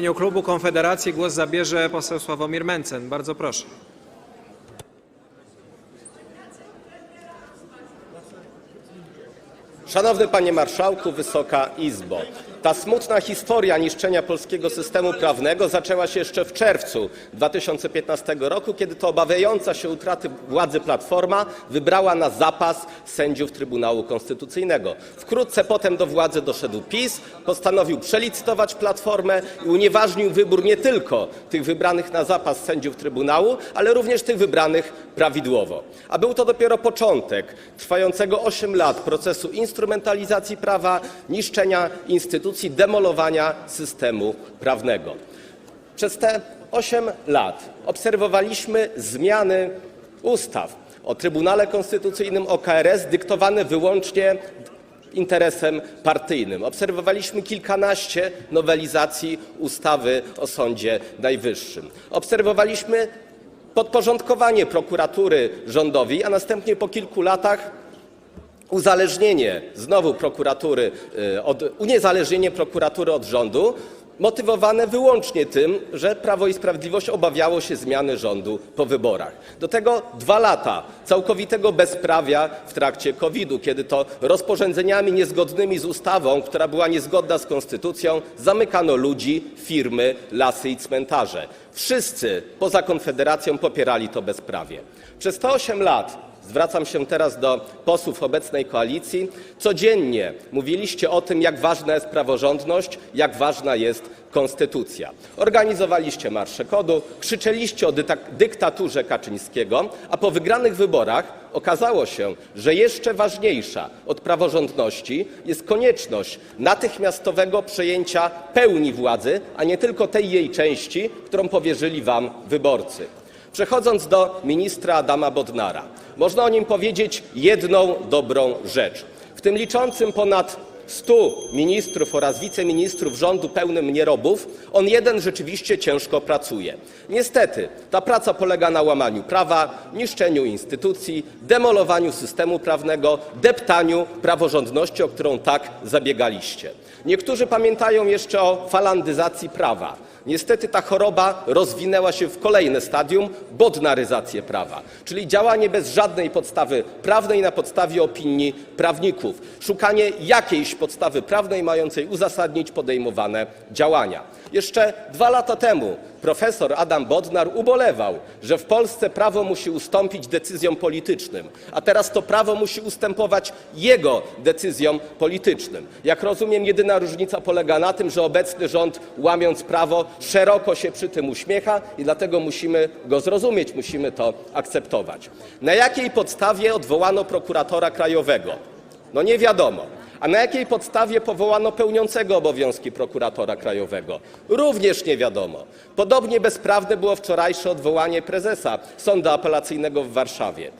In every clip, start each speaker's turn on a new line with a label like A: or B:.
A: imieniu klubu Konfederacji głos zabierze poseł Sławomir Mencen. Bardzo proszę.
B: Szanowny Panie Marszałku, Wysoka Izbo. Ta smutna historia niszczenia polskiego systemu prawnego zaczęła się jeszcze w czerwcu 2015 roku, kiedy to obawiająca się utraty władzy Platforma wybrała na zapas sędziów Trybunału Konstytucyjnego. Wkrótce potem do władzy doszedł PiS, postanowił przelicytować Platformę i unieważnił wybór nie tylko tych wybranych na zapas sędziów Trybunału, ale również tych wybranych prawidłowo. A był to dopiero początek trwającego 8 lat procesu instrumentalizacji prawa, niszczenia instytucji, demolowania systemu prawnego. Przez te 8 lat obserwowaliśmy zmiany ustaw o Trybunale Konstytucyjnym, o KRS dyktowane wyłącznie interesem partyjnym. Obserwowaliśmy kilkanaście nowelizacji ustawy o Sądzie Najwyższym. Obserwowaliśmy podporządkowanie prokuratury rządowi, a następnie po kilku latach uzależnienie znowu prokuratury y, uniezależnienie prokuratury od rządu, motywowane wyłącznie tym, że Prawo i Sprawiedliwość obawiało się zmiany rządu po wyborach. Do tego dwa lata całkowitego bezprawia w trakcie COVID-u, kiedy to rozporządzeniami niezgodnymi z ustawą, która była niezgodna z konstytucją, zamykano ludzi, firmy, lasy i cmentarze. Wszyscy poza Konfederacją popierali to bezprawie. Przez te 8 lat Zwracam się teraz do posłów obecnej koalicji. Codziennie mówiliście o tym, jak ważna jest praworządność, jak ważna jest konstytucja. Organizowaliście marsze kodu, krzyczeliście o dyktaturze Kaczyńskiego, a po wygranych wyborach okazało się, że jeszcze ważniejsza od praworządności jest konieczność natychmiastowego przejęcia pełni władzy, a nie tylko tej jej części, którą powierzyli wam wyborcy. Przechodząc do ministra Adama Bodnara, można o nim powiedzieć jedną dobrą rzecz. W tym liczącym ponad 100 ministrów oraz wiceministrów rządu pełnym nierobów, on jeden rzeczywiście ciężko pracuje. Niestety, ta praca polega na łamaniu prawa, niszczeniu instytucji, demolowaniu systemu prawnego, deptaniu praworządności, o którą tak zabiegaliście. Niektórzy pamiętają jeszcze o falandyzacji prawa. Niestety ta choroba rozwinęła się w kolejne stadium bodnaryzację prawa, czyli działanie bez żadnej podstawy prawnej na podstawie opinii prawników, szukanie jakiejś podstawy prawnej mającej uzasadnić podejmowane działania. Jeszcze dwa lata temu profesor Adam Bodnar ubolewał, że w Polsce prawo musi ustąpić decyzjom politycznym, a teraz to prawo musi ustępować jego decyzjom politycznym. Jak rozumiem, jedyna różnica polega na tym, że obecny rząd, łamiąc prawo, szeroko się przy tym uśmiecha i dlatego musimy go zrozumieć, musimy to akceptować. Na jakiej podstawie odwołano prokuratora krajowego? No nie wiadomo. A na jakiej podstawie powołano pełniącego obowiązki prokuratora krajowego? Również nie wiadomo. Podobnie bezprawne było wczorajsze odwołanie prezesa Sądu Apelacyjnego w Warszawie.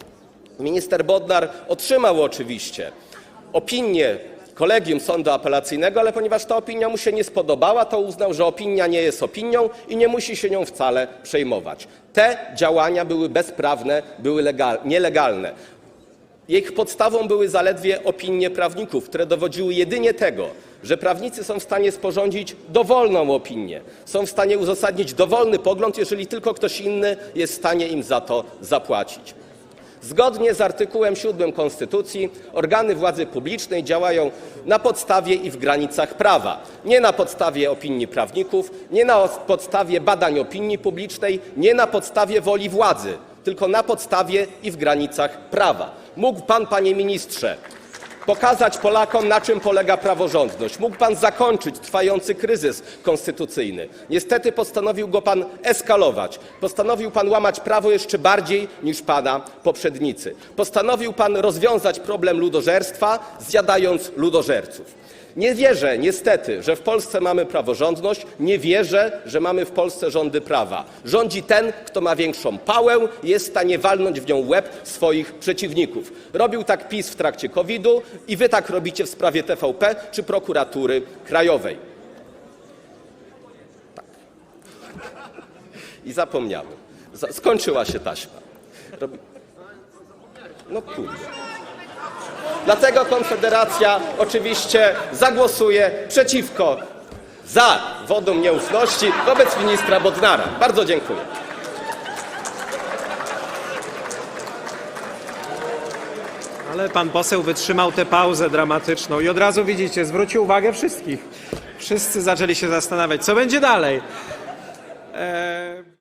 B: Minister Bodnar otrzymał oczywiście opinię kolegium sądu apelacyjnego, ale ponieważ ta opinia mu się nie spodobała, to uznał, że opinia nie jest opinią i nie musi się nią wcale przejmować. Te działania były bezprawne, były legal, nielegalne. Ich podstawą były zaledwie opinie prawników, które dowodziły jedynie tego, że prawnicy są w stanie sporządzić dowolną opinię, są w stanie uzasadnić dowolny pogląd, jeżeli tylko ktoś inny jest w stanie im za to zapłacić. Zgodnie z artykułem 7 Konstytucji organy władzy publicznej działają na podstawie i w granicach prawa. Nie na podstawie opinii prawników, nie na podstawie badań opinii publicznej, nie na podstawie woli władzy, tylko na podstawie i w granicach prawa. Mógł pan, panie ministrze, pokazać Polakom, na czym polega praworządność. Mógł pan zakończyć trwający kryzys konstytucyjny. Niestety postanowił go pan eskalować. Postanowił pan łamać prawo jeszcze bardziej niż pana poprzednicy. Postanowił pan rozwiązać problem ludożerstwa, zjadając ludożerców. Nie wierzę niestety, że w Polsce mamy praworządność, nie wierzę, że mamy w Polsce rządy prawa. Rządzi ten, kto ma większą pałę jest w stanie walnąć w nią łeb swoich przeciwników. Robił tak PiS w trakcie COVID-u i wy tak robicie w sprawie TVP czy prokuratury krajowej. Tak. I zapomniałem. Za- Skończyła się taśma. No kurde. Dlatego Konfederacja oczywiście zagłosuje przeciwko, za wotum nieufności wobec ministra Bodnara. Bardzo dziękuję.
A: Ale pan poseł wytrzymał tę pauzę dramatyczną i od razu widzicie, zwrócił uwagę wszystkich. Wszyscy zaczęli się zastanawiać, co będzie dalej. Eee...